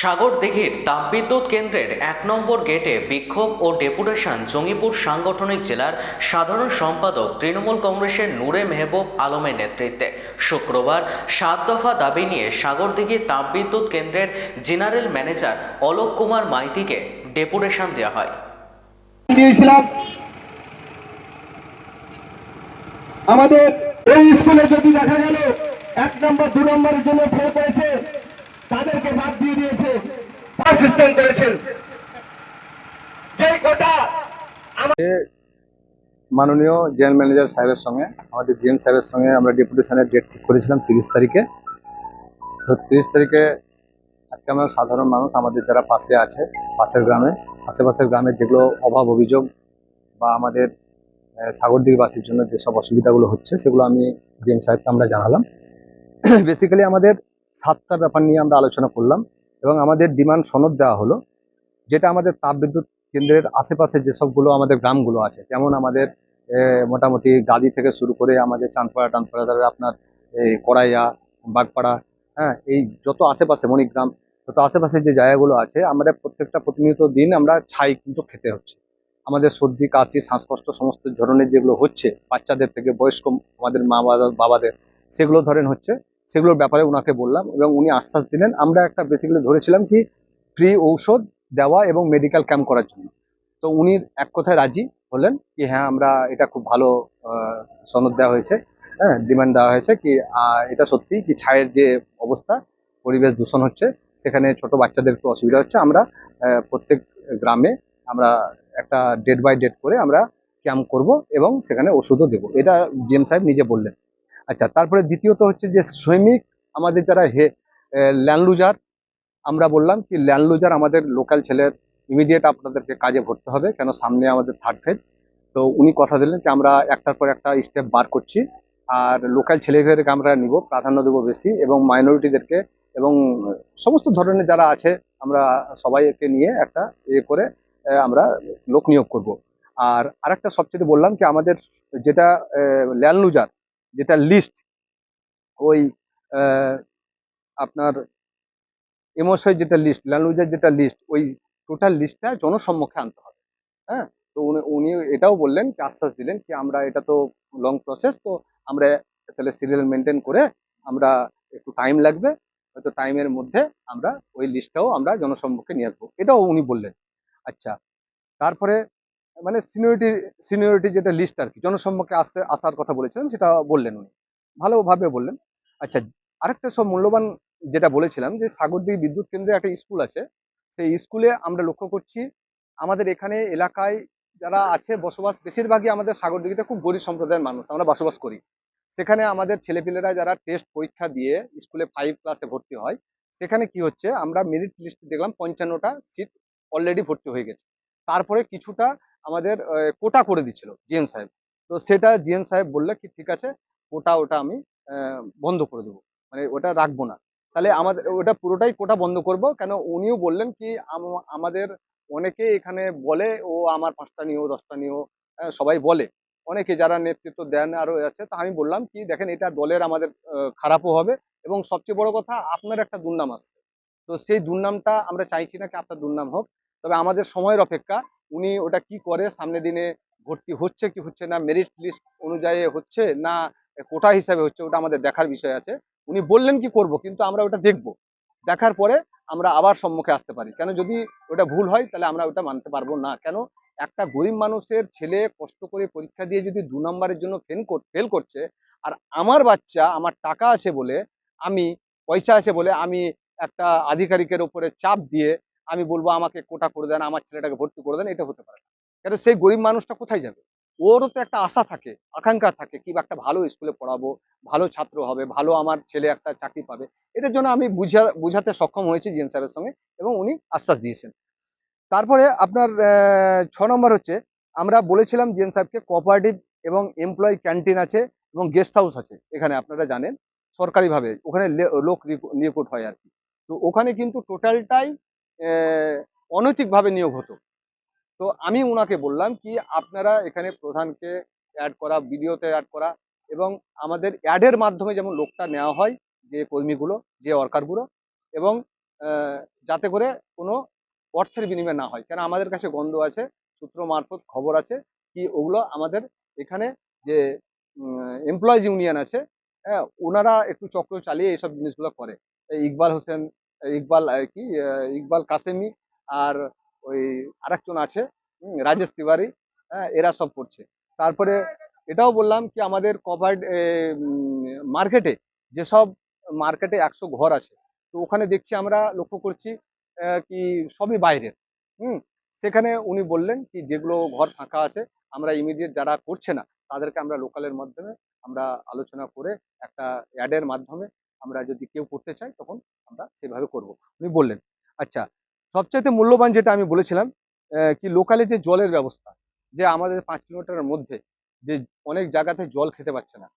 সাগরদিঘির তাপবিদ্যুৎ কেন্দ্রের এক নম্বর গেটে বিক্ষোভ ও ডেপুটেশন জঙ্গিপুর সাংগঠনিক জেলার সাধারণ সম্পাদক তৃণমূল কংগ্রেসের নূরে মেহবুব আলমের নেতৃত্বে শুক্রবার সাত দফা দাবি নিয়ে সাগরদিঘি তাপবিদ্যুৎ কেন্দ্রের জেনারেল ম্যানেজার অলোক কুমার মাইতিকে ডেপুটেশন দেওয়া হয় আমাদের এই স্কুলে যদি দেখা গেল এক নম্বর দু নম্বরের জন্য ফেল করেছে তাদেরকে বাদ দিয়ে দিয়েছে পাকিস্তান করেছেন যে কোটা মাননীয় জেনারেল ম্যানেজার সাহেবের সঙ্গে আমাদের ডিএম সাহেবের সঙ্গে আমরা ডেপুটেশনের ডেট ঠিক করেছিলাম তিরিশ তারিখে তো তিরিশ তারিখে আজকে আমরা সাধারণ মানুষ আমাদের যারা পাশে আছে পাশের গ্রামে আশেপাশের গ্রামে যেগুলো অভাব অভিযোগ বা আমাদের সাগরদ্বীপবাসীর জন্য যেসব অসুবিধাগুলো হচ্ছে সেগুলো আমি ডিএম সাহেবকে আমরা জানালাম বেসিক্যালি আমাদের সাতটা ব্যাপার নিয়ে আমরা আলোচনা করলাম এবং আমাদের ডিমান্ড সনদ দেওয়া হলো যেটা আমাদের তাপবিদ্যুৎ কেন্দ্রের আশেপাশে যেসবগুলো আমাদের গ্রামগুলো আছে যেমন আমাদের মোটামুটি গাদি থেকে শুরু করে আমাদের চাঁদপাড়া টানপাড়া ধারে আপনার কড়াইয়া বাগপাড়া হ্যাঁ এই যত আশেপাশে মণিগ্রাম যত আশেপাশে যে জায়গাগুলো আছে আমাদের প্রত্যেকটা প্রতিনিয়ত দিন আমরা ছাই কিন্তু খেতে হচ্ছে আমাদের সর্দি কাশি শ্বাসকষ্ট সমস্ত ধরনের যেগুলো হচ্ছে বাচ্চাদের থেকে বয়স্ক আমাদের মা বাবাদের সেগুলো ধরেন হচ্ছে সেগুলোর ব্যাপারে ওনাকে বললাম এবং উনি আশ্বাস দিলেন আমরা একটা বেসিক্যালি ধরেছিলাম কি ফ্রি ঔষধ দেওয়া এবং মেডিকেল ক্যাম্প করার জন্য তো উনি এক কথায় রাজি হলেন কি হ্যাঁ আমরা এটা খুব ভালো সনদ দেওয়া হয়েছে হ্যাঁ ডিমান্ড দেওয়া হয়েছে কি এটা সত্যি কি ছায়ের যে অবস্থা পরিবেশ দূষণ হচ্ছে সেখানে ছোট বাচ্চাদের একটু অসুবিধা হচ্ছে আমরা প্রত্যেক গ্রামে আমরা একটা ডেট বাই ডেট করে আমরা ক্যাম্প করব এবং সেখানে ওষুধও দেবো এটা জিএম সাহেব নিজে বললেন আচ্ছা তারপরে দ্বিতীয়ত হচ্ছে যে শ্রমিক আমাদের যারা হে ল্যান্ডলুজার আমরা বললাম কি ল্যান্ডলুজার আমাদের লোকাল ছেলের ইমিডিয়েট আপনাদেরকে কাজে ভরতে হবে কেন সামনে আমাদের থার্ড ফেজ তো উনি কথা দিলেন যে আমরা একটার পর একটা স্টেপ বার করছি আর লোকাল ছেলেদেরকে আমরা নিব প্রাধান্য দেবো বেশি এবং মাইনরিটিদেরকে এবং সমস্ত ধরনের যারা আছে আমরা সবাইকে নিয়ে একটা ইয়ে করে আমরা লোক নিয়োগ করব আর আরেকটা সবচেয়ে বললাম কি আমাদের যেটা ল্যান্ডলুজার যেটা লিস্ট ওই আপনার এমসের যেটা লিস্ট ল্যান্ডলুজার যেটা লিস্ট ওই টোটাল লিস্টটা জনসম্মুখে আনতে হবে হ্যাঁ তো উনি উনি এটাও বললেন আশ্বাস দিলেন কি আমরা এটা তো লং প্রসেস তো আমরা তাহলে সিরিয়াল মেনটেন করে আমরা একটু টাইম লাগবে হয়তো টাইমের মধ্যে আমরা ওই লিস্টটাও আমরা জনসম্মুখে নিয়ে আসবো এটাও উনি বললেন আচ্ছা তারপরে মানে সিনিয়রিটি সিনিয়রিটি যেটা লিস্ট আর কি জনসম্মুখে আসতে আসার কথা বলেছিলাম সেটা বললেন উনি ভালোভাবে বললেন আচ্ছা আরেকটা সব মূল্যবান যেটা বলেছিলাম যে সাগরদিঘি বিদ্যুৎ কেন্দ্রে একটা স্কুল আছে সেই স্কুলে আমরা লক্ষ্য করছি আমাদের এখানে এলাকায় যারা আছে বসবাস বেশিরভাগই আমাদের সাগরদিঘিতে খুব গরিব সম্প্রদায়ের মানুষ আমরা বসবাস করি সেখানে আমাদের ছেলেপিলেরা যারা টেস্ট পরীক্ষা দিয়ে স্কুলে ফাইভ ক্লাসে ভর্তি হয় সেখানে কি হচ্ছে আমরা মেরিট লিস্ট দেখলাম পঞ্চান্নটা সিট অলরেডি ভর্তি হয়ে গেছে তারপরে কিছুটা আমাদের কোটা করে দিচ্ছিল জিএম সাহেব তো সেটা জিএম সাহেব বললে কি ঠিক আছে কোটা ওটা আমি বন্ধ করে দেবো মানে ওটা রাখবো না তাহলে আমাদের ওটা পুরোটাই কোটা বন্ধ করব কেন উনিও বললেন কি আমাদের অনেকে এখানে বলে ও আমার পাঁচটা নিয়েও দশটা নিয়েও সবাই বলে অনেকে যারা নেতৃত্ব দেন আরও আছে তা আমি বললাম কি দেখেন এটা দলের আমাদের খারাপও হবে এবং সবচেয়ে বড় কথা আপনার একটা দুর্নাম আসছে তো সেই দুর্নামটা আমরা চাইছি না কি আপনার দুর্নাম হোক তবে আমাদের সময়ের অপেক্ষা উনি ওটা কি করে সামনে দিনে ভর্তি হচ্ছে কি হচ্ছে না মেরিট লিস্ট অনুযায়ী হচ্ছে না কোটা হিসাবে হচ্ছে ওটা আমাদের দেখার বিষয় আছে উনি বললেন কি করব কিন্তু আমরা ওটা দেখব দেখার পরে আমরা আবার সম্মুখে আসতে পারি কেন যদি ওটা ভুল হয় তাহলে আমরা ওটা মানতে পারবো না কেন একটা গরিব মানুষের ছেলে কষ্ট করে পরীক্ষা দিয়ে যদি দু নম্বরের জন্য ফেল ফেল করছে আর আমার বাচ্চা আমার টাকা আছে বলে আমি পয়সা আছে বলে আমি একটা আধিকারিকের ওপরে চাপ দিয়ে আমি বলবো আমাকে কোটা করে দেন আমার ছেলেটাকে ভর্তি করে দেন এটা হতে পারে না কেন সেই গরিব মানুষটা কোথায় যাবে ওরও তো একটা আশা থাকে আকাঙ্ক্ষা থাকে কি একটা ভালো স্কুলে পড়াবো ভালো ছাত্র হবে ভালো আমার ছেলে একটা চাকরি পাবে এটার জন্য আমি বুঝা বুঝাতে সক্ষম হয়েছি জিএন স্যারের সঙ্গে এবং উনি আশ্বাস দিয়েছেন তারপরে আপনার ছ নম্বর হচ্ছে আমরা বলেছিলাম জিএন সাহেবকে কোঅপারেটিভ এবং এমপ্লয়ি ক্যান্টিন আছে এবং গেস্ট হাউস আছে এখানে আপনারা জানেন সরকারিভাবে ওখানে লোক নিয়োগ হয় আর কি তো ওখানে কিন্তু টোটালটাই অনৈতিকভাবে নিয়োগ হতো তো আমি ওনাকে বললাম কি আপনারা এখানে প্রধানকে অ্যাড করা ভিডিওতে অ্যাড করা এবং আমাদের অ্যাডের মাধ্যমে যেমন লোকটা নেওয়া হয় যে কর্মীগুলো যে ওয়ার্কারগুলো এবং যাতে করে কোনো অর্থের বিনিময় না হয় কেন আমাদের কাছে গন্ধ আছে সূত্র মারফত খবর আছে কি ওগুলো আমাদের এখানে যে এমপ্লয়িজ ইউনিয়ন আছে হ্যাঁ ওনারা একটু চক্র চালিয়ে এইসব জিনিসগুলো করে ইকবাল হোসেন ইকবাল কি ইকবাল কাসেমি আর ওই আরেকজন আছে রাজেশ তিওয়ারি হ্যাঁ, এরা সব করছে তারপরে এটাও বললাম কি আমাদের কভার্ড মার্কেটে যেসব মার্কেটে একশো ঘর আছে তো ওখানে দেখছি আমরা লক্ষ্য করছি কি সবই বাইরের হুম সেখানে উনি বললেন কি যেগুলো ঘর ফাঁকা আছে আমরা ইমিডিয়েট যারা করছে না তাদেরকে আমরা লোকালের মাধ্যমে আমরা আলোচনা করে একটা অ্যাডের মাধ্যমে আমরা যদি কেউ করতে চাই তখন আমরা সেভাবে করব উনি বললেন আচ্ছা সবচাইতে মূল্যবান যেটা আমি বলেছিলাম কি লোকালে যে জলের ব্যবস্থা যে আমাদের পাঁচ কিলোমিটারের মধ্যে যে অনেক জায়গাতে জল খেতে পাচ্ছে না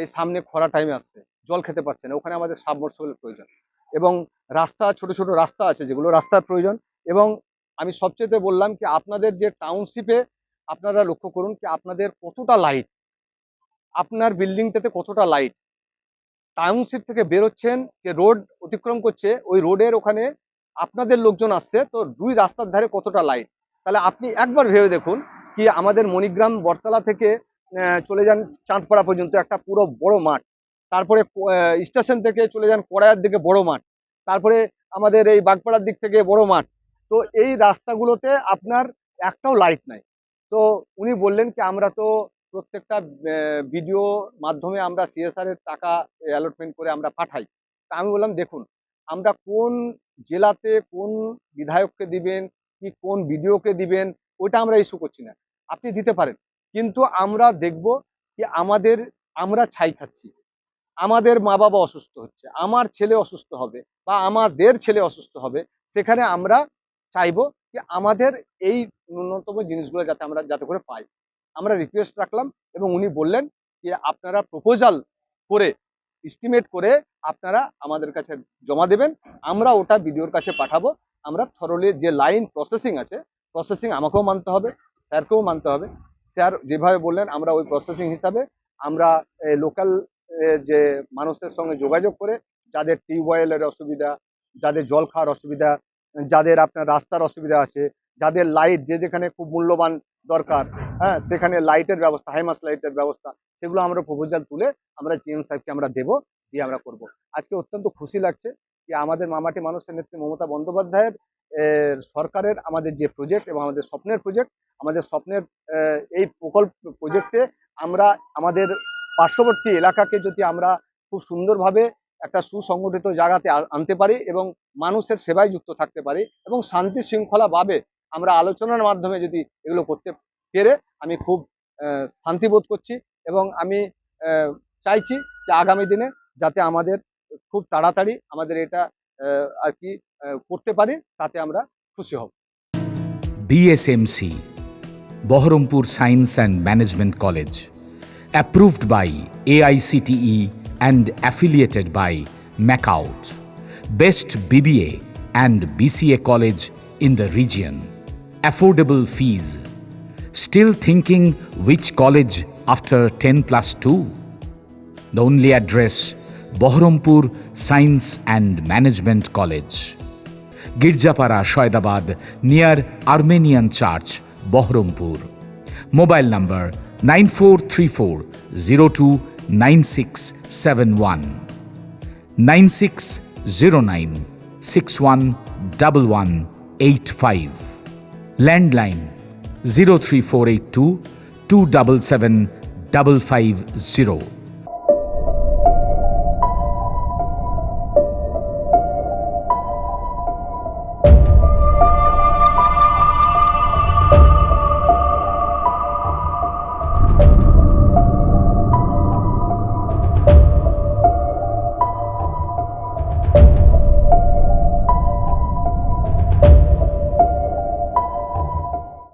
এই সামনে খরা টাইমে আসছে জল খেতে পাচ্ছে না ওখানে আমাদের সাবমর্সবলের প্রয়োজন এবং রাস্তা ছোট ছোট রাস্তা আছে যেগুলো রাস্তার প্রয়োজন এবং আমি সবচেয়ে বললাম কি আপনাদের যে টাউনশিপে আপনারা লক্ষ্য করুন কি আপনাদের কতটা লাইট আপনার বিল্ডিংটাতে কতটা লাইট টাউনশিপ থেকে বেরোচ্ছেন যে রোড অতিক্রম করছে ওই রোডের ওখানে আপনাদের লোকজন আসছে তো দুই রাস্তার ধারে কতটা লাইট তাহলে আপনি একবার ভেবে দেখুন কি আমাদের মণিগ্রাম বটতলা থেকে চলে যান চাঁদপাড়া পর্যন্ত একটা পুরো বড় মাঠ তারপরে স্টেশন থেকে চলে যান কড়াইয়ার দিকে বড় মাঠ তারপরে আমাদের এই বাগপাড়ার দিক থেকে বড় মাঠ তো এই রাস্তাগুলোতে আপনার একটাও লাইট নাই তো উনি বললেন কি আমরা তো প্রত্যেকটা ভিডিও মাধ্যমে আমরা সিএসআরের টাকা অ্যালটমেন্ট করে আমরা পাঠাই তা আমি বললাম দেখুন আমরা কোন জেলাতে কোন বিধায়ককে দিবেন কি কোন ভিডিওকে দিবেন ওইটা আমরা ইস্যু করছি না আপনি দিতে পারেন কিন্তু আমরা দেখব যে আমাদের আমরা ছাই খাচ্ছি আমাদের মা বাবা অসুস্থ হচ্ছে আমার ছেলে অসুস্থ হবে বা আমাদের ছেলে অসুস্থ হবে সেখানে আমরা চাইব যে আমাদের এই ন্যূনতম জিনিসগুলো যাতে আমরা যাতে করে পাই আমরা রিকোয়েস্ট রাখলাম এবং উনি বললেন যে আপনারা প্রপোজাল করে এস্টিমেট করে আপনারা আমাদের কাছে জমা দেবেন আমরা ওটা বিডিওর কাছে পাঠাবো আমরা থরলি যে লাইন প্রসেসিং আছে প্রসেসিং আমাকেও মানতে হবে স্যারকেও মানতে হবে স্যার যেভাবে বললেন আমরা ওই প্রসেসিং হিসাবে আমরা লোকাল যে মানুষের সঙ্গে যোগাযোগ করে যাদের টিউবওয়েলের অসুবিধা যাদের জল খাওয়ার অসুবিধা যাদের আপনার রাস্তার অসুবিধা আছে যাদের লাইট যে যেখানে খুব মূল্যবান দরকার হ্যাঁ সেখানে লাইটের ব্যবস্থা হাইমাস লাইটের ব্যবস্থা সেগুলো আমরা প্রপোজাল তুলে আমরা জিএম সাহেবকে আমরা দেবো দিয়ে আমরা করব। আজকে অত্যন্ত খুশি লাগছে যে আমাদের মামাটি মানুষের নেত্রী মমতা বন্দ্যোপাধ্যায়ের সরকারের আমাদের যে প্রজেক্ট এবং আমাদের স্বপ্নের প্রজেক্ট আমাদের স্বপ্নের এই প্রকল্প প্রজেক্টে আমরা আমাদের পার্শ্ববর্তী এলাকাকে যদি আমরা খুব সুন্দরভাবে একটা সুসংগঠিত জায়গাতে আনতে পারি এবং মানুষের সেবায় যুক্ত থাকতে পারি এবং শান্তি শৃঙ্খলাভাবে আমরা আলোচনার মাধ্যমে যদি এগুলো করতে পেরে আমি খুব শান্তি বোধ করছি এবং আমি চাইছি যে আগামী দিনে যাতে আমাদের খুব তাড়াতাড়ি আমাদের এটা আর কি করতে পারি তাতে আমরা খুশি হব BSMC Berhampore science and management college approved by AICTE e and affiliated by MacOut. Best BBA and BCA college in the region affordable fees. Still thinking which college after 10 plus 2? The only address Bahrampur Science and Management College. Girjapara, Shoidabad, near Armenian Church, Bahrampur. Mobile number 9434 029671 9609 landline 03482 277 550.